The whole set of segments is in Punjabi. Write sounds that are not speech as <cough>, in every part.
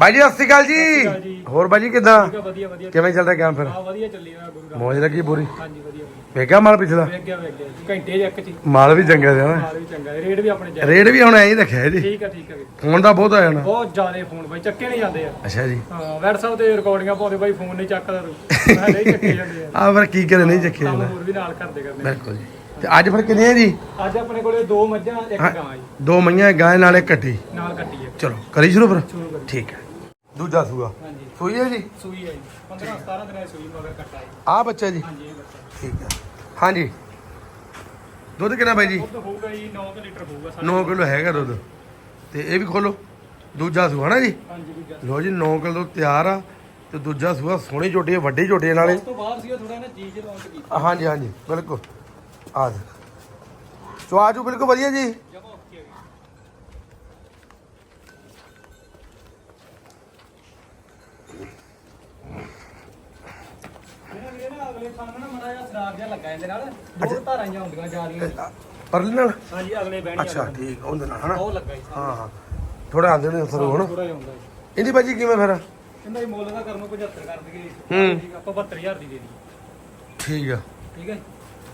ਬਾਈ ਜੀ ਸਤਿ ਸ਼੍ਰੀ ਅਕਾਲ ਜੀ। ਹੋਰ ਬਾਈ ਜੀ ਕਿਦਾਂ? ਵਧੀਆ ਵਧੀਆ। ਕਿਵੇਂ ਚੱਲ ਰਿਹਾ ਕੰਮ ਫਿਰ? ਵਧੀਆ ਚੱਲੀ ਗੁਰੂ ਮੌਜ ਲੱਗੀ ਪੂਰੀ? ਹਾਂਜੀ ਵਧੀਆ ਮਾਲ ਪਿਛਲਾ? ਘੰਟੇ ਹੀ। ਮਾਲ ਵੀ ਚੰਗਾ ਸੀ ਨਾ। ਮਾਲ ਵੀ ਚੰਗਾ ਹੈ, ਰੇਟ ਵੀ ਆਪਣੇ ਜਾਇਜ਼ ਰੇਟ ਵੀ ਹੁਣ ਐਂ ਹੀ ਰੱਖਿਆ ਜੀ। ਠੀਕ ਆ ਠੀਕ ਆ ਵੀਰ। ਫੋਨ ਦਾ ਬਹੁਤ ਆ ਜਾਣਾ ਬਹੁਤ ਜ਼ਿਆਦੇ ਫੋਨ ਬਾਈ ਚੱਕੇ ਨਹੀਂ ਜਾਂਦੇ ਆ। ਅੱਛਾ ਜੀ। ਹਾਂ WhatsApp ਤੇ ਰਿਕਾਰਡਿੰਗਾਂ ਪਾਉਂਦੇ ਬਾਈ ਫੋਨ ਨਹੀਂ ਚੱਕਦਾ <laughs> ਨਹੀਂ ਚੱਕੇ ਜਾਂਦੇ ਆ। ਆ ਫਿਰ ਕੀ ਕਰੇ ਨਹੀਂ ਚੱਕੇ ਹੋਰ ਵੀ ਨਾਲ ਕਰਦੇ ਕਰਦੇ। ਬਿਲਕੁਲ ਜੀ। ਤੇ ਅੱਜ ਫਿਰ ਕਿੰਨੇ ਆ ਜੀ? ਅੱਜ ਆਪਣੇ ਕੋਲੇ ਦੋ ਮੱਝਾਂ ਇੱਕ ਹਾਂ। ਗਾਂ ਜੀ। ਦੋ ਮਈਆਂ ਗਾਂ ਨਾਲ ਇੱਕ ਕੱਟੀ। ਨਾਲ ਕੱਟੀ ਹੈ ਚਲੋ ਕਰੀ ਸ਼ੁਰੂ ਫਿਰ? ਠੀਕ ਹੈ ਦੂਜਾ ਸੂਆ। ਹਾਂਜੀ। ਸੂਈ ਹੈ ਜੀ? ਸੂਈ ਹੈ ਜੀ। 15 17 ਦਿਨਾਂ ਦੀ ਸੂਈ ਮਗਰ ਕੱਟਾ ਹੈ ਆ ਬੱਚਾ ਜੀ? ਹਾਂਜੀ ਇਹ ਬੱਚਾ। ਠੀਕ ਹੈ। ਹਾਂਜੀ। ਦੁੱਧ ਕਿੰਨਾ ਬਾਈ ਜੀ? ਦੁੱਧ ਹੋਊਗਾ ਜੀ 9 ਲੀਟਰ ਹੋਊਗਾ ਸਾਡੇ। 9 ਕਿਲੋ ਹੈਗਾ ਦੁੱਧ। ਤੇ ਇਹ ਵੀ ਖੋਲੋ। ਦੂਜਾ ਸੂਆ ਨਾ ਜੀ? ਹਾਂਜੀ ਦੂਜਾ ਲੋ ਜੀ 9 ਕਿਲੋ ਤਿਆਰ ਆ। ਤੇ ਦੂਜਾ ਸੂਆ ਸੋਹਣੀ ਝੋਟੀ ਵੱਡੀ ਝੋਟੀ ਨਾਲੇ। ਉਸ ਤੋਂ ਬਾਅਦ ਸੀਗਾ ਥੋੜਾ ਨਾ ਚੀਜ਼ ਲਾਉਂਚ ਕੀਤੀ। ਹਾਂਜੀ ਹਾਂਜੀ। ਬਿਲਕੁਲ। ਆ ਦੇ ਚਵਾਜੂ ਬਿਲਕੁਲ ਵਧੀਆ ਜੀ ਜਮਾ ਓਕੇ ਹੈ ਇਹਨਾਂ ਵੀਰੇ ਨਾ ਅਗਲੇ ਥਾਂ ਨਾ ਮੜਾ ਜਿਹਾ ਸਰਾਬ ਜਿਹਾ ਲੱਗਾ ਇਹਦੇ ਨਾਲ। ਦੋ ਧਾਰਾਂ ਜਿਹੀਆਂ ਹੁੰਦੀਆਂ ਜਿਆਦੀਆਂ। ਪਰਲੀ ਨਾਲ? ਹਾਂਜੀ ਅਗਲੇ ਬਹਿਣੀ ਅੱਛਾ ਠੀਕ ਉਹਦੇ ਨਾਲ ਹਨਾ? ਉਹ ਲੱਗਾ ਜੀ ਹਾਂ ਹਾਂ। ਥੋੜਾ ਆਂਦੇ ਨੇ ਸਰ ਹੁਣ। ਥੋੜਾ ਜਿਹਾ ਹੁੰਦਾ ਜੀ। ਇਹਦੀ ਬਾਜੀ ਕਿਵੇਂ ਫਿਰ? ਕਹਿੰਦਾ ਇਹ ਮੁੱਲ ਦਾ ਕਰਨ ਨੂੰ 75 ਕਰ ਦਈਏ। ਹੂੰ। ਆਪਾਂ 72000 ਦੀ ਦੇ ਦਈਏ। ਠੀਕ ਆ। ਠੀਕ ਹੈ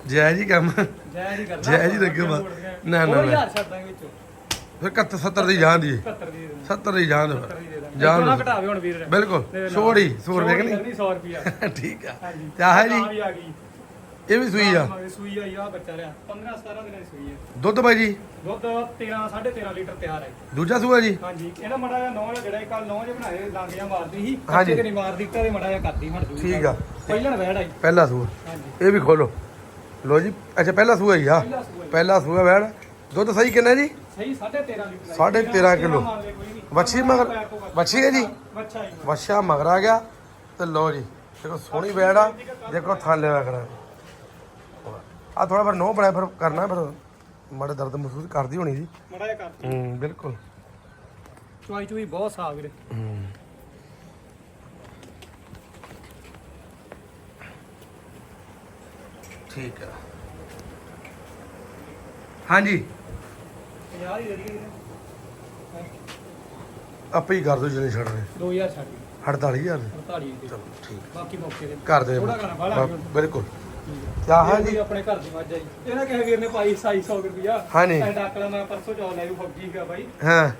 ਜੈ। ਜੀ ਕੰਮ। ਜੈ ਜੀ ਕਰਨਾ। ਜੈ ਜੀ ਲੱਗੇ ਬਾ- ਨਾ, ਨਾ, ਨਾ। 2000 ਛੱਡ ਦਾਂਗੇ ਵਿੱਚੋਂ। ਫਿਰ 71 70 ਦੀ ਜਾਨ ਦੀ 71 ਦੀ ਦੇ ਦਾਂਗੇ 70 ਦੀ ਜਾਨ ਦੇ 70 ਦੀ ਜਾਨ ਜਾਨ ਦਿਓ। ਘਟਾਵੇ ਹੁਣ ਵੀਰ। ਬਿਲਕੁਲ। ਛੋੜੀ 100 ਰੁਪਏ ਕਿ ਨਹੀਂ? ਨਹੀਂ 100 ਰੁਪਿਆ ਠੀਕ ਆ। ਤੇ ਆਹ ਜੀ। ਇਹ ਵੀ ਸੂਈ ਆ। ਮਗਰ ਸੂਈ ਆਈ ਆ ਬੱਚਾ ਰਿਆ 15 17 ਦਿਨਾਂ ਦੀ ਸੂਈ ਹੈ ਦੁੱਧ ਬਾਈ ਜੀ? ਦੁੱਧ 13 13.5 ਲੀਟਰ ਤਿਆਰ ਹੈ ਦੂਜਾ ਸੂਆ ਜੀ? ਹਾਂਜੀ। ਇਹਦਾ ਮੜਾ ਜਿਹਾ ਨੌ ਜਿਹੜਾ ਕੱਲ ਨੌ ਜੇ ਬਣਾਏ ਲਾਂਗੀਆਂ ਮਾਰਦੀ ਸੀ। ਕੱਚੇ ਤੇ ਨਹੀਂ ਮਾਰਦੀ ਤੇ ਮੜਾ ਜਿਹਾ ਕਰਦੀ ਹਟ ਜੂਗੀ। ਠੀਕ ਆ। ਪਹਿਲਣ ਵੈੜ ਆਈ ਪਹਿਲਾ ਸੂਆ। ਹਾਂਜੀ। ਇਹ ਵੀ ਖੋਲੋ। ਲੋ ਜੀ। ਅੱਛਾ ਪਹਿਲਾ ਸੂਆ ਹੀ ਆ। ਪਹਿਲਾ। ਪਹਿਲਾ ਸੂਆ ਵੈੜ ਦੁੱਧ ਸਹੀ ਕਿੰਨਾ ਜੀ? ਸਹੀ 13.5 ਲੀਟਰ ਆਈ। ਸਾਢੇ ਤੇਰਾਂ ਕਿਲੋ। ਵੱਛੀ ਮਗਰ-। ਵੱਛੀ ਹੈ ਜੀ? ਵੱਛਾ ਹੀ ਮਗਰ। ਵਛਾ ਮਗਰ ਆ ਗਿਆ ਤੇ ਲੋ ਜੀ ਦੇਖੋ ਸੋਹਣੀ ਵੈੜ ਆ। ਦੇਖੋ ਥਾਂ ਲੈਵਾ ਕਰਾਂ। ਆ ਥੋੜਾ ਪਰ ਨੋ ਬਣਾ ਫਿਰ ਕਰਨਾ ਫਿਰ ਮਾੜੇ ਦਰਦ ਮਹਿਸੂਸ ਕਰਦੀ ਹੋਣੀ ਜੀ। ਮੜਾ ਜਿਹਾ ਕਰਦੀ ਹੂੰ ਬਿਲਕੁਲ। ਚੁਆਈ ਚੁਈ ਬਹੁਤ ਸਾਫ਼ ਵੀਰੇ। ਹੂੰ। ਠੀਕ ਆ। ਹਾਂਜੀ। 50 ਦੀ ਦੇ ਦਈਏ ਵੀਰੇ। ਆਪੇ ਹੀ ਕਰ ਦੋ ਜਿਹੜੇ ਛੱਡ ਰਹੇ 2000 ਛੱਡ ਦਿਓ। 48000 ਦੇ। 48 ਦੀ। ਚਲੋ ਠੀਕ। ਬਾਕੀ ਮੌਕੇ ਕਰ ਦੇ ਥੋੜਾ ਘਣਾ ਬਾਹਲਾ ਬ- ਬਿਲਕੁਲ। ਆਹ ਜੀ? ਆਪਣੇ ਘਰ ਦੀ ਮੱਝ ਆ ਜੀ। ਇਹਨਾਂ ਕਿਸੇ ਵੀਰ ਨੇ ਪਾਈ 250 ਰੁਪਿਆ ਹਾਂਜੀ। ਐ ਡਾਕਲਾ ਮੈਂ ਪਰਸੋਂ ਚੌਲ ਲੈ ਜੂ ਫੌਜੀ ਗਿਆ ਬਾਈ। ਹਾਂ।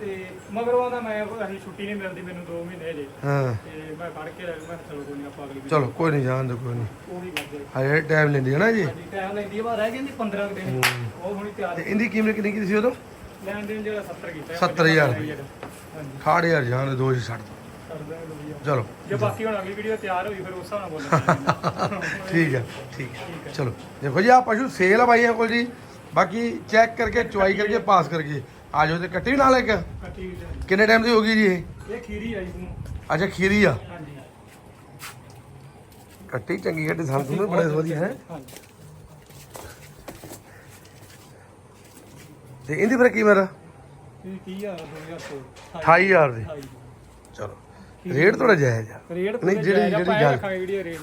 ਤੇ ਮਗਰੋਂ ਦਾ ਮੈਂ ਅਸੀਂ ਛੁੱਟੀ ਨਹੀਂ ਮਿਲਦੀ ਮੈਨੂੰ 2 ਮਹੀਨੇ ਜੇ ਹਾਂ। ਤੇ ਮੈਂ ਫੜ ਕੇ ਲੈ ਜੂ ਮੈਂ ਕਿਹਾ ਚਲੋ ਕੋਈ ਨਹੀਂ ਆਪਾਂ ਅਗਲੀ ਚਲੋ ਕੋਈ ਨਹੀਂ ਜਾਣ ਦੋ ਕੋਈ ਨਹੀਂ। ਉਹ ਵੀ ਆ। ਹਜੇ ਟਾਈਮ ਲੈਂਦੀ ਹੈ ਨਾ ਜੀ? ਟਾਈਮ ਲੈਂਦੀ ਆ ਬਾਹਰ ਰਹਿ ਜਾਂਦੀ 15 ਕੁ ਦਿਨ। ਉਹ ਹੁਣੀ ਤਿਆਰ ਤੇ ਇਹਦੀ ਕੀਮਤ ਕਿੰਨੀ ਕੀਤੀ ਸੀ ਉਦੋਂ? ਲੈਣ ਦੇਣ ਜਿਹੜਾ 70 ਕੀਤਾ 70,000 ਹਾਂਜੀ। 68000 ਜਾਣ ਦੇ ਦੋ ਹੀ ਛੱਡ ਦੋ। ਕਰ ਦਾਂਗੇ ਵਧੀਆ ਚਲੋ। ਜੇ ਬਾਕੀ ਹੁਣ ਅਗਲੀ ਵੀਡੀਓ ਤਿਆਰ ਹੋਈ ਫਿਰ ਉਸ ਹਿਸਾਬ ਨਾਲ ਬੋਲਾਂਗੇ ਠੀਕ ਹੈ ਠੀਕ ਹੈ। ਚਲੋ ਦੇਖੋ ਜੀ ਆ ਪਸ਼ੂ ਸੇਲ ਆ ਬਾਈਆਂ ਕੋਲ ਜੀ। ਬਾਕੀ ਚੈੱਕ ਕਰਕੇ ਚੁਆਈ ਕਰਕੇ ਪਾਸ ਕਰਕੇ। ਆ ਜਾਓ ਤੇ ਕੱਟੀ ਵੀ ਨਾਲ ਇੱਕ? ਕੱਟੀ ਵੀ। ਕਿੰਨੇ ਟਾਈਮ ਦੀ ਹੋ ਗਈ ਜੀ ਇਹ? ਇਹ ਖੀਰੀ ਆਈ ਨੂੰ ਅੱਛਾ ਖੀਰੀ ਆ? ਹਾਂਜੀ। ਕੱਟੀ ਚੰਗੀ ਕੱਟੀ ਸਾਨੂੰ ਤੁਹਾਨੂੰ ਬੜੇ ਵਧੀਆ ਹੈ? ਹਾਂਜੀ। ਤੇ ਇਹਦੀ ਫਿਰ ਕੀ ਮੇਰਾ? ਇਹ ਕੀ ਆ 2000 28000 ਦੀ। ਚਲੋ। ਰੇਟ ਥੋੜਾ ਜਾਇਜ਼ ਆ। ਰੇਟ ਨਹੀਂ, ਜਿਹੜੀ- ਜਿਹੜੀ ਗੱਲ- ਰੱਖਾਂਗੇ ਵੀਡੀਓ ਰੇਟ